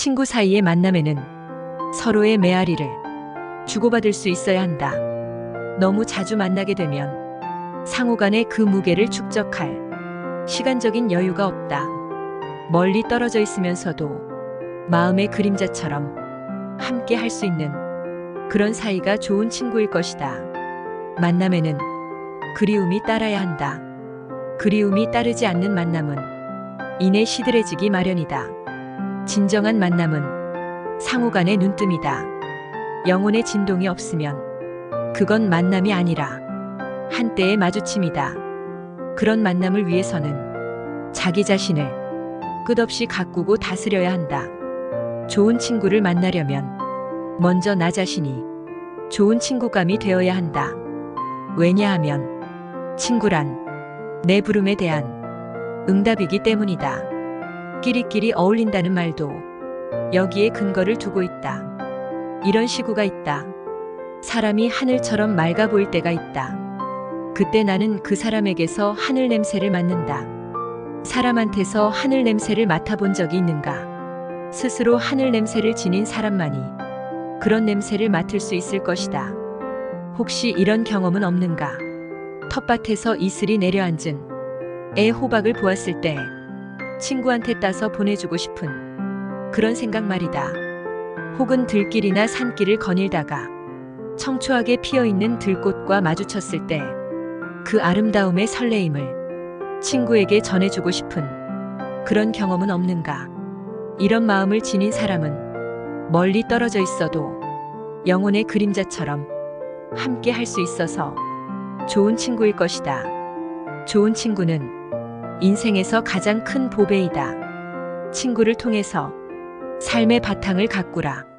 친구 사이의 만남에는 서로의 메아리를 주고받을 수 있어야 한다. 너무 자주 만나게 되면 상호 간의 그 무게를 축적할 시간적인 여유가 없다. 멀리 떨어져 있으면서도 마음의 그림자처럼 함께 할 수 있는 그런 사이가 좋은 친구일 것이다. 만남에는 그리움이 따라야 한다. 그리움이 따르지 않는 만남은 이내 시들해지기 마련이다. 진정한 만남은 상호 간의 눈뜸이다. 영혼의 진동이 없으면 그건 만남이 아니라 한때의 마주침이다. 그런 만남을 위해서는 자기 자신을 끝없이 가꾸고 다스려야 한다. 좋은 친구를 만나려면 먼저 나 자신이 좋은 친구감이 되어야 한다. 왜냐하면 친구란 내 부름에 대한 응답이기 때문이다. 끼리끼리 어울린다는 말도 여기에 근거를 두고 있다. 이런 시구가 있다. 사람이 하늘처럼 맑아 보일 때가 있다. 그때 나는 그 사람에게서 하늘 냄새를 맡는다. 사람한테서 하늘 냄새를 맡아본 적이 있는가? 스스로 하늘 냄새를 지닌 사람만이 그런 냄새를 맡을 수 있을 것이다. 혹시 이런 경험은 없는가? 텃밭에서 이슬이 내려앉은 애 호박을 보았을 때 친구한테 따서 보내주고 싶은 그런 생각 말이다. 혹은 들길이나 산길을 거닐다가 청초하게 피어 있는 들꽃과 마주쳤을 때 그 아름다움의 설레임을 친구에게 전해주고 싶은 그런 경험은 없는가? 이런 마음을 지닌 사람은 멀리 떨어져 있어도 영혼의 그림자처럼 함께 할 수 있어서 좋은 친구일 것이다. 좋은 친구는 인생에서 가장 큰 보배이다. 친구를 통해서 삶의 바탕을 가꾸라.